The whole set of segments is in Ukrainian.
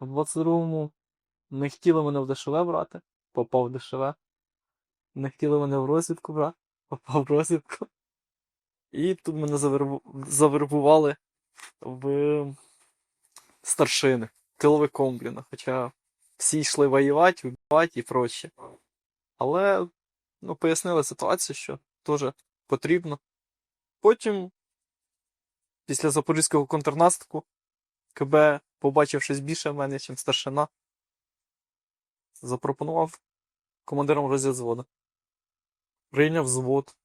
В 22-му не хотіли мене в ДШВ брати, попав в ДШВ. Не хотіли мене в розвідку брати, попав в розвідку. І тут мене завербу- завербували в старшини, тиловиком, блін. Хоча всі йшли воювати, вбивати і проче. Але ну, пояснили ситуацію, що теж потрібно. Потім, після запорізького контрнаступу, КБ, побачив щось більше в мене, ніж старшина, запропонував командиром розвідзводу. Прийняв взвод.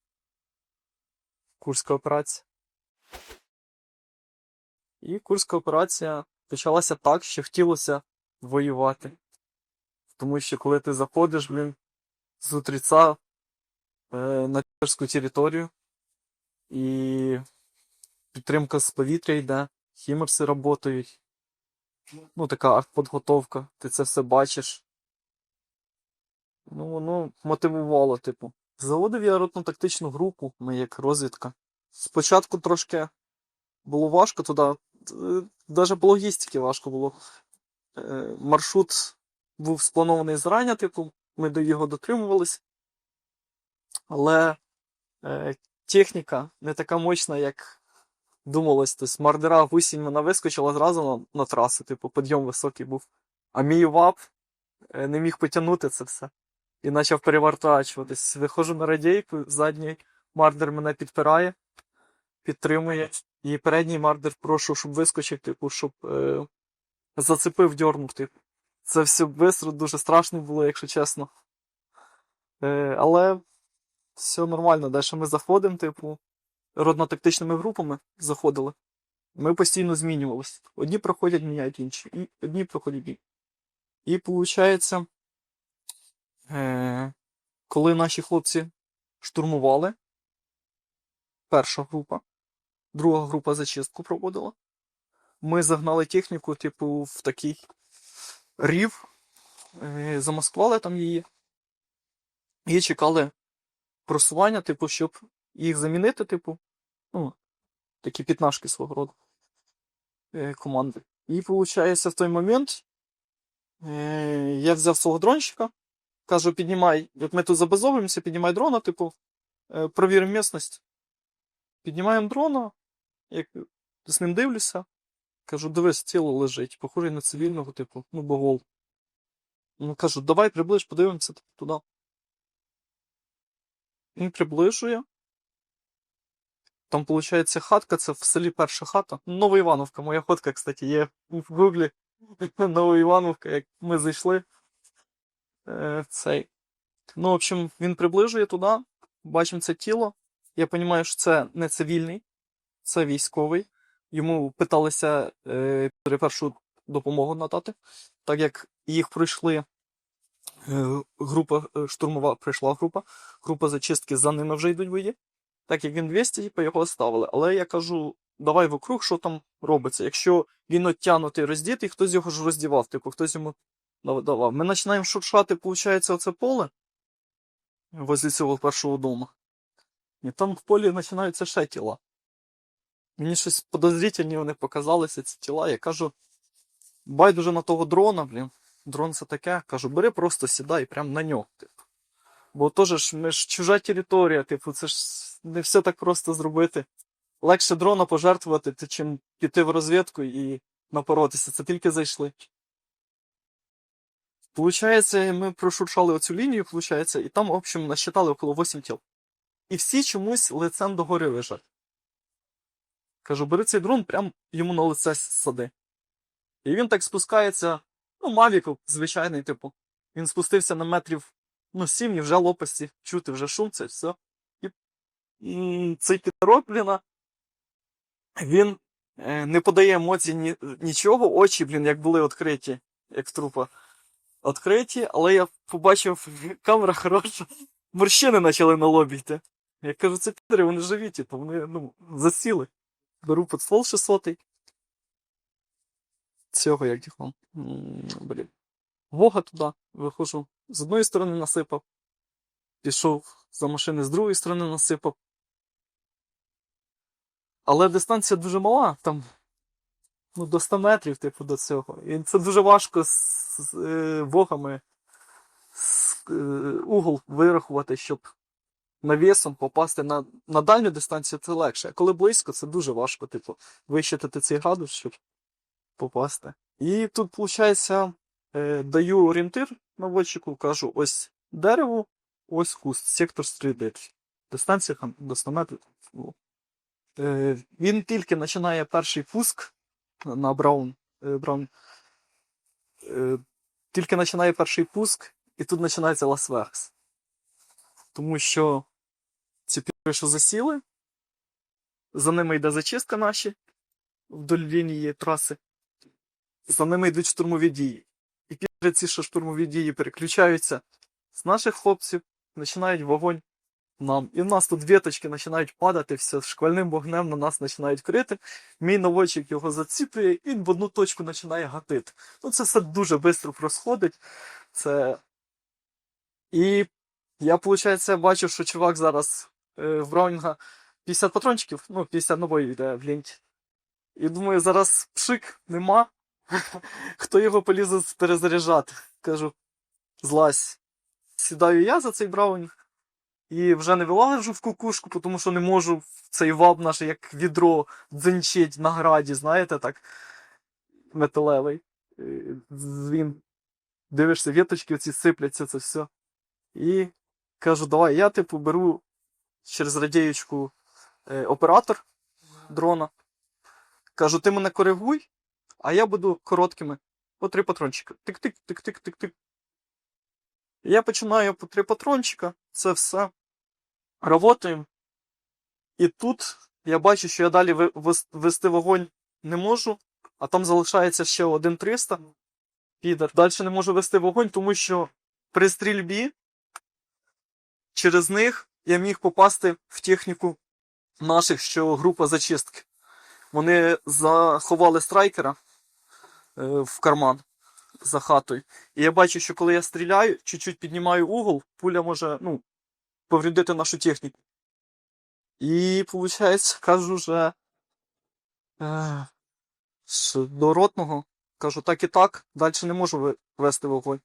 Курська операція. І курська операція почалася так, що хотілося воювати. Тому що коли ти заходиш, блін, з утреца е, на чешську територію, і підтримка з повітря йде, хімерси працюють. Ну, така артподготовка, ти це все бачиш. Ну, воно мотивувало, типу. Заводив я ротно-тактичну групу, ми як розвідка. Спочатку трошки було важко туди, навіть по логістиці важко було. Е, Маршрут був спланований зрання, типу, ми до його дотримувались. Але е, техніка не така мощна, як думалось. Тобто мардера гусінь вона вискочила зразу на, на трасу, типу, підйом високий був. А мій ВАП е, не міг потягнути це все. І почав перевертачуватись. Виходжу на радійку, задній мардер мене підпирає, підтримує. І передній мардер прошу, щоб вискочив, типу, щоб е, зацепив, дьорнув, типу. Це все бистро, дуже страшно було, якщо чесно. Е, але все нормально. Далі ми заходимо, типу, родно-тактичними групами заходили. Ми постійно змінювалися. Одні проходять, міняють інші. І одні проходять інші. І виходить, е, коли наші хлопці штурмували, перша група, друга група зачистку проводила. Ми загнали техніку, типу, в такий рів, е, замаскували там її і чекали просування, типу, щоб їх замінити, типу, ну, такі пітнашки свого роду е, команди. І виходить, в той момент е, я взяв свого дронщика, кажу, піднімай, як ми тут забазовуємося, піднімай дрона, типу, е, провіримо місцевість. Піднімаємо дрона, як з ним дивлюся. Кажу, дивись, тіло лежить, похоже на цивільного, типу, ну, богол. Ну, кажу, давай приближ, подивимося типу, туди. Він приближує. Там, виходить, хатка, це в селі перша хата. Новоівановка, моя ходка, кстати, є в гуглі. Новоівановка, як ми зайшли. Е, цей. Ну, в общем, він приближує туди, бачимо це тіло. Я розумію, що це не цивільний, це військовий. Йому питалися е, першу допомогу надати, так як їх пройшли. е, Група е, штурмова прийшла група, група зачистки за ними вже йдуть бої. Так як він 200, типу, його оставили. Але я кажу, давай вокруг, що там робиться. Якщо він оттянутий, роздітий, хтось його ж роздівав, типу, хтось йому дав- давав. Ми починаємо шуршати, виходить, оце поле возле цього першого дому. І там в полі починаються ще тіла. Мені щось подозрительні вони показалися, ці тіла. Я кажу, байдуже на того дрона, блін. Дрон це таке. Кажу, бери просто сідай прямо на нього. Типу. Бо теж ж ми ж чужа територія, типу, це ж не все так просто зробити. Легше дрона пожертвувати, чим піти в розвідку і напоротися. Це тільки зайшли. Получається, ми прошуршали оцю лінію, получається, і там, в общем, насчитали около 8 тіл. І всі чомусь лицем догори лежать. Кажу, бери цей дрон, прям йому на лице сади. І він так спускається, ну, Мавік, звичайний, типу. Він спустився на метрів ну, сім і вже лопасті, чути вже шум, це все. Підрок, він е, не подає емоцій ні, нічого, очі, блін, як були відкриті, як трупа. Відкриті, але я побачив, камера хороша, морщини почали на лобі йти. Я кажу, це підери, вони живі, типу, вони ну, засіли. Беру під 600 Цього як їх вам. Блін. Вога туди, виходжу. З одної сторони насипав. Пішов за машини, з другої сторони насипав. Але дистанція дуже мала, там ну, до 100 метрів, типу, до цього. І це дуже важко з, з е, вогами з, е, угол вирахувати, щоб навісом попасти на, на дальню дистанцію це легше. А коли близько, це дуже важко, типу, вищитати цей градус, щоб попасти. І тут, виходить, е, даю орієнтир наводчику, кажу, ось дерево, ось куст, сектор стрільбит. Дистанція до 100 метрів. Е, він тільки починає перший пуск на Браун. Е, Браун е, тільки починає перший пуск, і тут починається Лас-Вегас. Тому що ці піри, що засіли, за ними йде зачистка наші вдоль лінії траси, за ними йдуть штурмові дії. І після ці, що штурмові дії переключаються з наших хлопців, починають вогонь нам. І в нас тут віточки починають падати, все, шквальним вогнем на нас починають крити. Мій наводчик його заціплює і в одну точку починає гатити. Ну, це все дуже швидко розходить. Це... І я, виходить, бачу, що чувак зараз е, в Браунінга 50 патрончиків, ну, 50 набоїв йде в ленті. І думаю, зараз пшик нема. Хто його полізе перезаряджати? Кажу, злазь. Сідаю я за цей браунінг. І вже не вилажу в кукушку, тому що не можу цей ваб наш, як відро, дзенчить на граді, знаєте, так. Металевий. Він дивишся, віточки оці сипляться, це все. І кажу, давай, я типу беру через радієчку е, оператор дрона. Кажу, ти мене коригуй, а я буду короткими. По три патрончика. Тик-тик, тик-тик, тик-тик. І Я починаю по три патрончика, це все. Работаємо. І тут я бачу, що я далі вести вогонь не можу, а там залишається ще один 300 підер. Далі не можу вести вогонь, тому що при стрільбі через них я міг попасти в техніку наших, що група зачистки. Вони заховали страйкера е, в карман за хатою. І я бачу, що коли я стріляю, чуть-чуть піднімаю угол, пуля може ну, повредити нашу техніку. І, виходить, кажу вже е, що до ротного, кажу, так і так, далі не можу вести вогонь.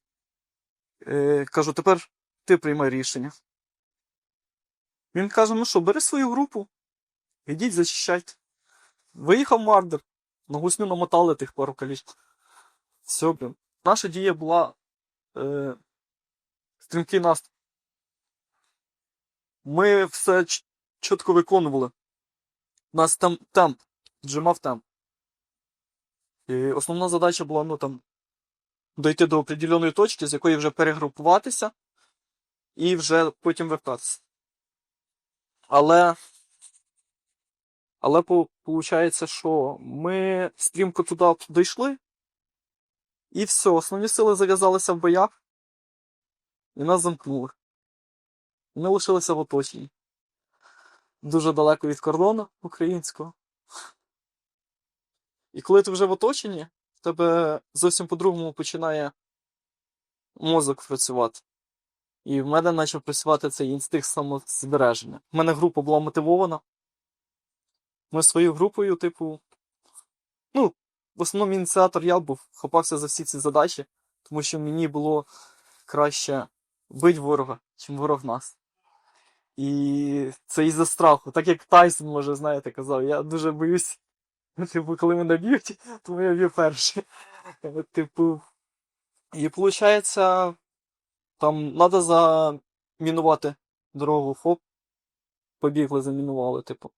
Е, кажу, тепер ти приймай рішення. Він каже: ну що, бери свою групу, ідіть зачищайте. Виїхав Мардер, на гусню намотали тих пару коліч. Все, блін. Наша дія була е, стрімкий наступ. Ми все чітко виконували. У нас там темп, джимав темп. І основна задача була, ну там, дойти до определеної точки, з якої вже перегрупуватися і вже потім вертатися. Але. Але виходить, що ми стрімко туди дійшли, і все, основні сили зав'язалися в боях, і нас замкнули. Ми лишилися в оточенні. Дуже далеко від кордону українського. І коли ти вже в оточенні, в тебе зовсім по-другому починає мозок працювати. І в мене почав працювати цей інстинкт самозбереження. У мене група була мотивована. Ми своєю групою, типу, ну, в основному ініціатор я був, хопався за всі ці задачі, тому що мені було краще бити ворога, чим ворог нас. І це із-за страху. Так як Тайсон, може, знаєте, казав, я дуже боюсь, типу, коли мене б'ють, тому я б'ю перший. Типу. І виходить, там треба замінувати дорогу ФОП. Побігли, замінували, типу.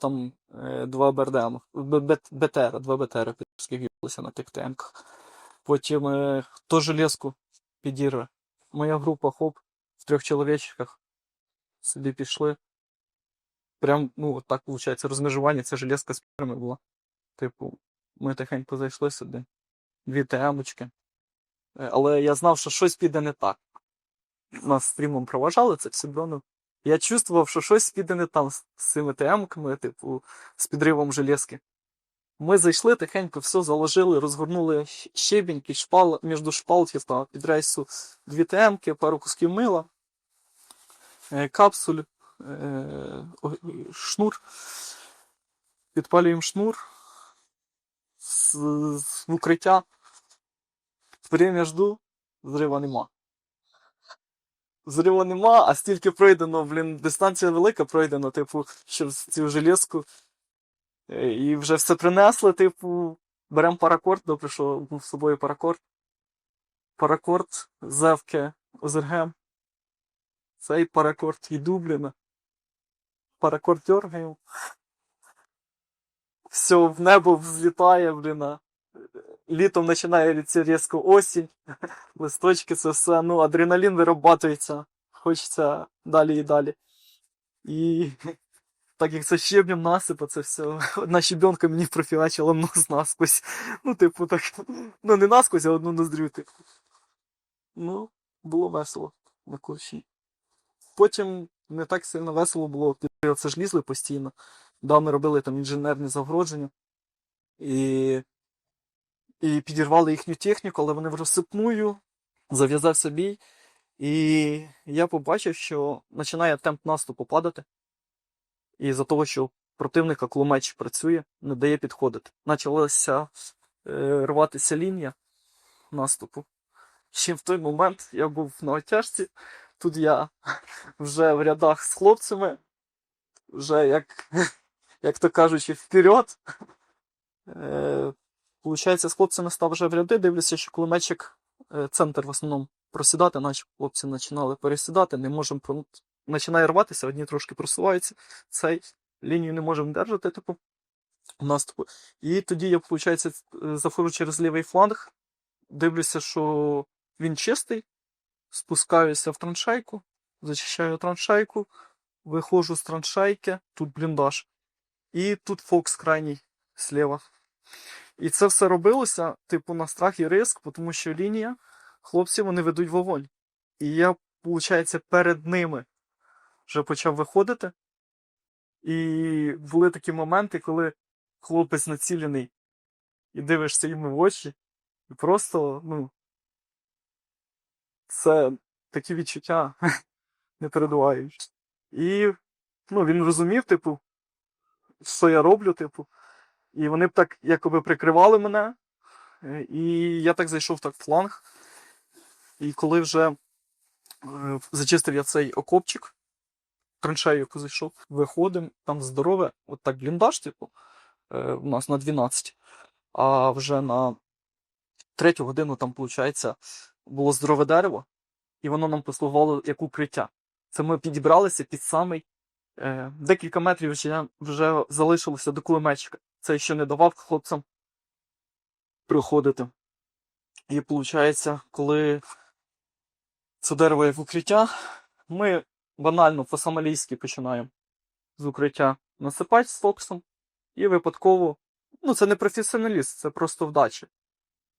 Там е, два БРДМ, БТР, два БТР підскигілися на тих танках. Потім е, хто железку підірве. Моя група хоп в трьох чоловічках собі пішли. Прям, ну, от так виходить, розмежування, це железка з пірами була. Типу, ми тихенько зайшли сюди. Дві ТМочки. Е, Але я знав, що щось піде не так. Нас стрімом проважали, це все брону. Я чувствував, що щось піде не там з цими ТМ-ками, типу, з підривом железки. Ми зайшли тихенько, все заложили, розгорнули щебінь, під шпал, між шпалтів та під рейсу дві ТМ-ки, пару кусків мила, е, капсуль, е, шнур. Підпалюємо шнур. з укриття. Время жду, зрива нема. Зрива нема, а стільки пройдено, блін, дистанція велика пройдено, типу, через цю железку. Е, І вже все принесли, типу, беремо паракорд, добре, що з собою паракорд. Паракорд, зевки, ОЗРГ. Цей паракорд йду, блін. Паракорд дергаємо. Все в небо взлітає, блін. Літом починається різко осінь, листочки, це все, ну, адреналін виробатується. Хочеться далі і далі. І так як це щебнем насипа, це все. Одна щебенка мені профілачила нос насквозь. Ну, типу, так. Ну, не насквозь, а одну ноздрю, типу. Ну, було весело на курсі. Потім не так сильно весело було, це ж лізли постійно. Да, ми робили там інженерні загородження. І, і підірвали їхню техніку, але вони в розсипную, зав'язався бій. І я побачив, що починає темп наступу падати. І за того, що противника кулемеч працює, не дає підходити. Почалася е, рватися лінія наступу. Ще в той момент я був на отяжці. Тут я вже в рядах з хлопцями, вже як, як то кажучи, вперед. Е, Получається, з хлопцями став вже в ряди, дивлюся, що кулеметчик е, центр в основному просідати, наче хлопці починали пересідати, не можемо про... починає рватися, одні трошки просуваються, цей лінію не можемо держати, типу, наступу. І тоді я, виходить, заходжу через лівий фланг, дивлюся, що він чистий, спускаюся в траншейку, зачищаю траншейку, виходжу з траншейки, тут бліндаж, і тут Фокс крайній слева. І це все робилося, типу, на страх і риск, тому що лінія, хлопці вони ведуть вогонь. І я, виходить, перед ними вже почав виходити. І були такі моменти, коли хлопець націлений і дивишся йому в очі, і просто, ну, це такі відчуття не передувають. І ну, він розумів, типу, що я роблю, типу. І вони б так якоби прикривали мене. Е, І я так зайшов так в фланг. І коли вже е, зачистив я цей окопчик, траншею, яку зайшов, виходимо, там здорове, от так бліндаж, типу, е, у нас на 12. А вже на третю годину там, виходить, було здорове дерево, і воно нам послугувало як укриття. Це ми підібралися під самий. Декілька метрів вже залишилося до кулеметчика. Це ще не давав хлопцям приходити. І виходить, коли це дерево в укриття, ми банально по-самалійськи починаємо з укриття насипати з фоксом, і випадково, ну це не професіоналіст, це просто вдача.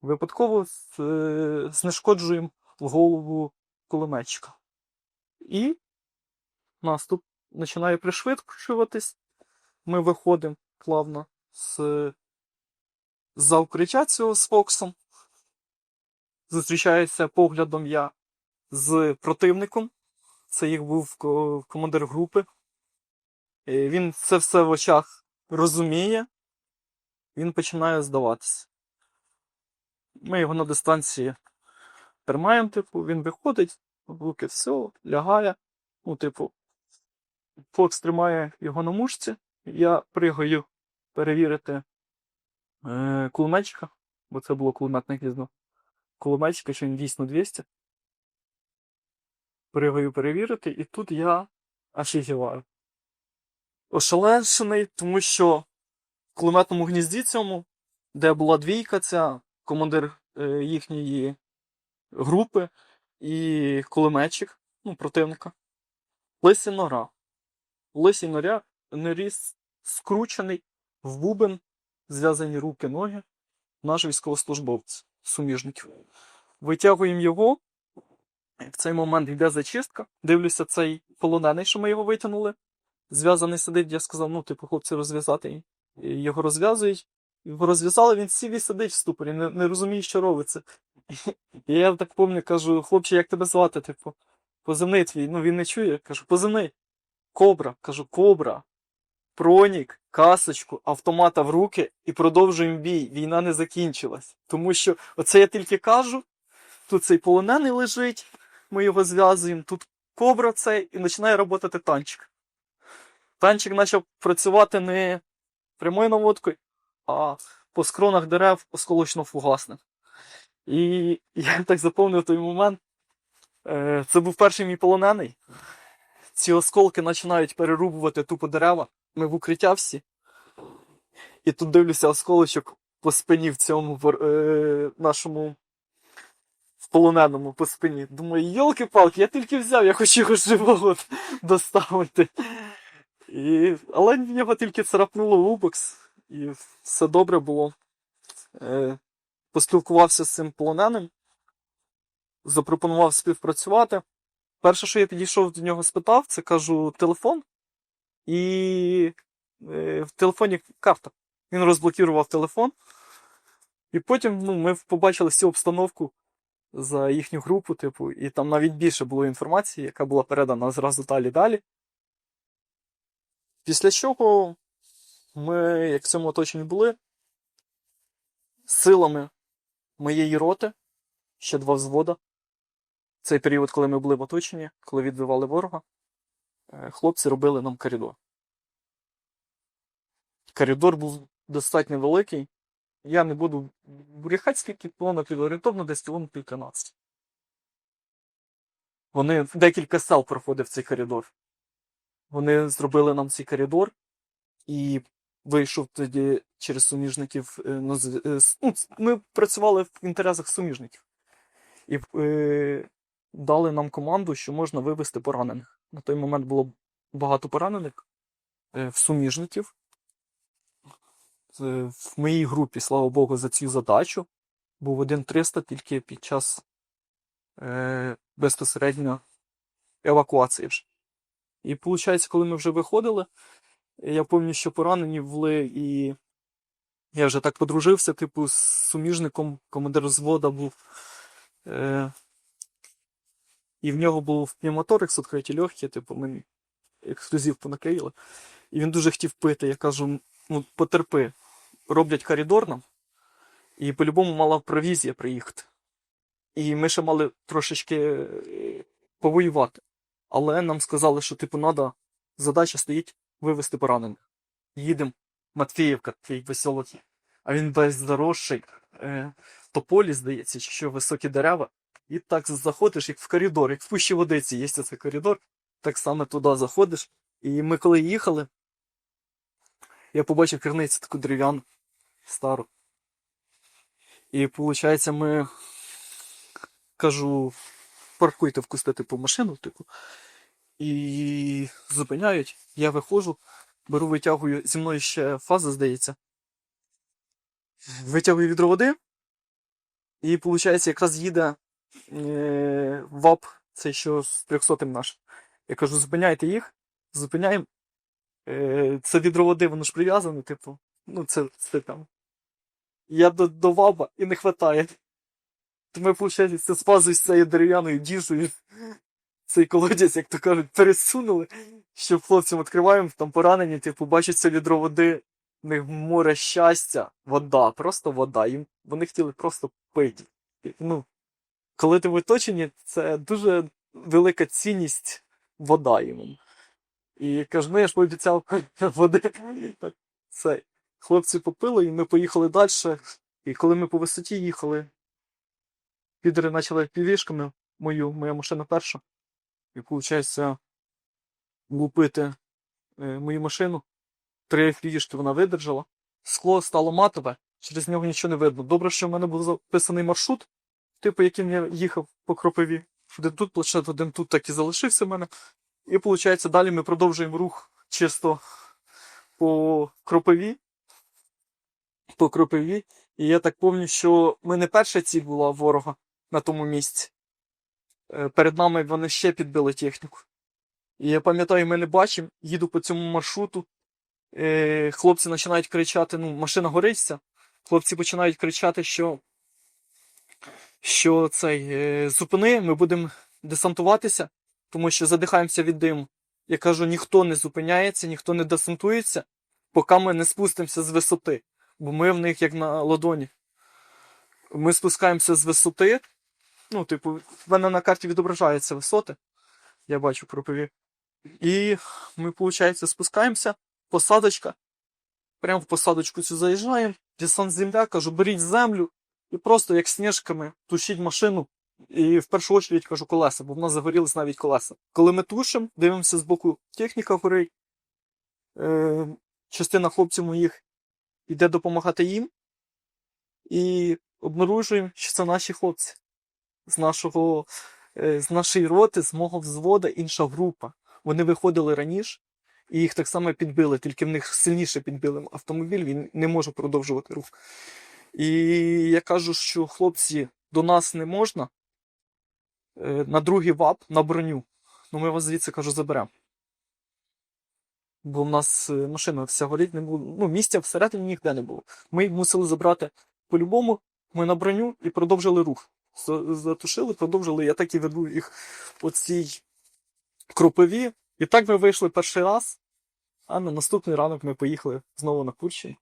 Випадково е, знешкоджуємо в голову кулеметчика. І наступ починає пришвидшуватись. Ми виходимо плавно з за укриття цього з Фоксом. Зустрічаюся поглядом я з противником. Це їх був командир групи. Е, Він це все в очах розуміє. Він починає здаватися. Ми його на дистанції тримаємо, типу, він виходить, руки все, лягає. Ну, типу, Фокс тримає його на мушці. Я пригаю перевірити е, кулеметчика, бо це було кулеметне гніздо. Кулеметчика, що він дійсно 200. Пригаю перевірити, і тут я офігіваю. Ошелешений, тому що в кулеметному гнізді цьому, де була двійка, ця командир е, їхньої групи і кулеметчик, ну, противника, лисі нора. Лисій норі скручений в бубен, зв'язані руки, ноги, наш військовослужбовець, суміжників. Витягуємо його. В цей момент йде зачистка. Дивлюся, цей полонений, що ми його витягнули. Зв'язаний сидить, я сказав, ну, типу, хлопці, розв'язати. Його розв'язують. Розв'язали, він сів і сидить в ступорі, не, не розуміє, що робиться. І я так пам'ятаю, кажу, хлопче, як тебе звати? Типу, позивний твій. Ну він не чує. Кажу, позивний. Кобра. Кажу, кобра. Пронік, касочку, автомата в руки і продовжуємо бій. Війна не закінчилась. Тому що оце я тільки кажу. Тут цей полонений лежить, ми його зв'язуємо, тут кобра цей і починає працювати танчик. Танчик почав працювати не прямою наводкою, а по скронах дерев осколочно-фугасним. І я так заповнив той момент. Е, Це був перший мій полонений. Ці осколки починають перерубувати тупо дерева. Ми в укриття всі. І тут дивлюся осколочок по спині в цьому е, нашому в полоненому по спині. Думаю, йолки-палки, я тільки взяв, я хочу його живого доставити. І... Але в нього тільки царапнуло лубокс, і все добре було. Е, поспілкувався з цим полоненим, запропонував співпрацювати. Перше, що я підійшов до нього, спитав, це кажу телефон, і е, в телефоні карта. Він розблокував телефон. І потім ну, ми побачили всю обстановку за їхню групу, типу, і там навіть більше було інформації, яка була передана зразу далі далі. Після чого ми, як в цьому оточенні були, силами моєї роти, ще два взвода. Цей період, коли ми були в оточенні, коли відбивали ворога, хлопці робили нам коридор. Коридор був достатньо великий. Я не буду брехати, скільки кілометрів орієнтовно, десь кілометрів 15. Вони декілька сел проходив цей коридор. Вони зробили нам цей коридор і вийшов тоді через суміжників. е, е, ну, ми працювали в інтересах суміжників. І е, дали нам команду, що можна вивезти поранених. На той момент було багато поранених е, в суміжників. В моїй групі, слава Богу, за цю задачу був один 300 тільки під час е, безпосередньо евакуації вже. І виходить, коли ми вже виходили, я пам'ятаю, що поранені були, і я вже так подружився, типу, з суміжником, командир взвода був. Е, і в нього був пневмоторикс, відкриті легкі, типу, ми ексклюзив понакрили. І він дуже хотів пити. Я кажу, ну, потерпи, роблять коридор нам, і по-любому мала провізія приїхати. І ми ще мали трошечки е, повоювати. Але нам сказали, що, типу, треба, задача стоїть вивезти поранених. Їдемо, Матвіївка, твій веселок. А він бездорожчий, е, тополі, здається, що високі дерева. І так заходиш, як в коридор, як в пущі водиці є цей коридор, так само туди заходиш. І ми коли їхали, я побачив керницю таку дерев'яну, стару. І виходить, ми кажу, паркуйте в кусти типу машину, типу. І зупиняють, я виходжу, беру, витягую, зі мною ще фаза, здається. Витягую відро води, і виходить, якраз їде ВАП, це що з 300 наш. Я кажу, зупиняйте їх, зупиняємо. Е, це відро води, воно ж прив'язане, типу. Ну, це, це там. Я до, до ВАБа і не хватає. То ми, виходить, це з з цією дерев'яною діжею. Цей колодязь, як то кажуть, пересунули, щоб хлопцям відкриваємо, там поранені, типу, бачать це відро води, в них море щастя, вода, просто вода. Їм, вони хотіли просто пити. Ну, коли ти в оточенні, це дуже велика цінність вода їм. І кажу, ну я ж пообіцяв води. Це. Хлопці попили, і ми поїхали далі. І коли ми по висоті їхали, підери почали півішками, мою, моя машина перша. І виходить, лупити е, мою машину. Три фріжки вона видержала. Скло стало матове, через нього нічого не видно. Добре, що в мене був записаний маршрут, типу, яким я їхав по кропиві. Один тут планшет, один тут так і залишився в мене. І виходить, далі ми продовжуємо рух чисто по кропиві. По кропиві. І я так пам'ятаю, що в мене перша ціль була ворога на тому місці. Е, Перед нами вони ще підбили техніку. І я пам'ятаю, ми не бачимо, їду по цьому маршруту. Е, хлопці починають кричати: ну, машина гориться. Хлопці починають кричати, що, що цей, е, зупини, ми будемо десантуватися, тому що задихаємося від диму. Я кажу, ніхто не зупиняється, ніхто не десантується, поки ми не спустимося з висоти. Бо ми в них як на ладоні. Ми спускаємося з висоти. Ну, типу, в мене на карті відображаються висоти. Я бачу пропові. І ми, виходить, спускаємося, посадочка. Прямо в посадочку цю заїжджаємо. Десант земля, кажу, беріть землю і просто як сніжками тушіть машину. І в першу чергу кажу колеса, бо в нас загорілись навіть колеса. Коли ми тушимо, дивимося з боку, техніка горить. Е, частина хлопців моїх йде допомагати їм. І обнаружуємо, що це наші хлопці. З нашого, е, з нашої роти, з мого взвода, інша група. Вони виходили раніше, і їх так само підбили, тільки в них сильніше підбили автомобіль, він не може продовжувати рух. І я кажу, що хлопці, до нас не можна е, на другий ВАП на броню. Ну ми вас звідси кажу, заберемо. Бо в нас е, машина вся горить, не було. Ну, місця всередині ніде не було. Ми мусили забрати по-любому, ми на броню і продовжили рух. Затушили, продовжили. Я так і веду їх по цій кропиві. І так ми вийшли перший раз, а на наступний ранок ми поїхали знову на Курщі.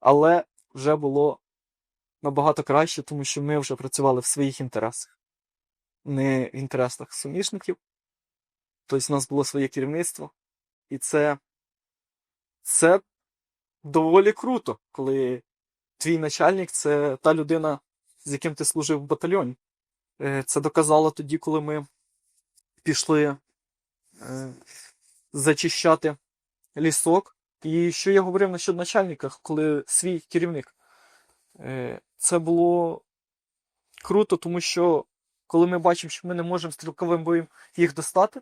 Але вже було набагато краще, тому що ми вже працювали в своїх інтересах, не в інтересах сумішників. Тобто, у нас було своє керівництво. І це, це доволі круто, коли твій начальник це та людина, з яким ти служив в батальйоні. Е, Це доказало тоді, коли ми пішли е, зачищати лісок. І що я говорив насчет начальника, коли свій керівник. Е, Це було круто, тому що коли ми бачимо, що ми не можемо стрілковим боєм їх достати,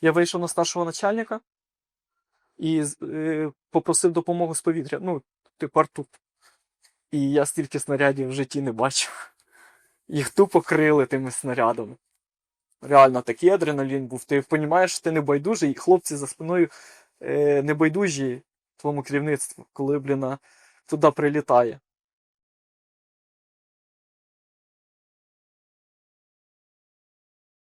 я вийшов на старшого начальника і е, попросив допомогу з повітря. Ну, типу арту. І я стільки снарядів в житті не бачив. Їх тупо крили тими снарядами. Реально такий адреналін був. Ти розумієш, що ти не байдужий, і хлопці за спиною е, не байдужі твоєму керівництву, коли, блін, туди прилітає.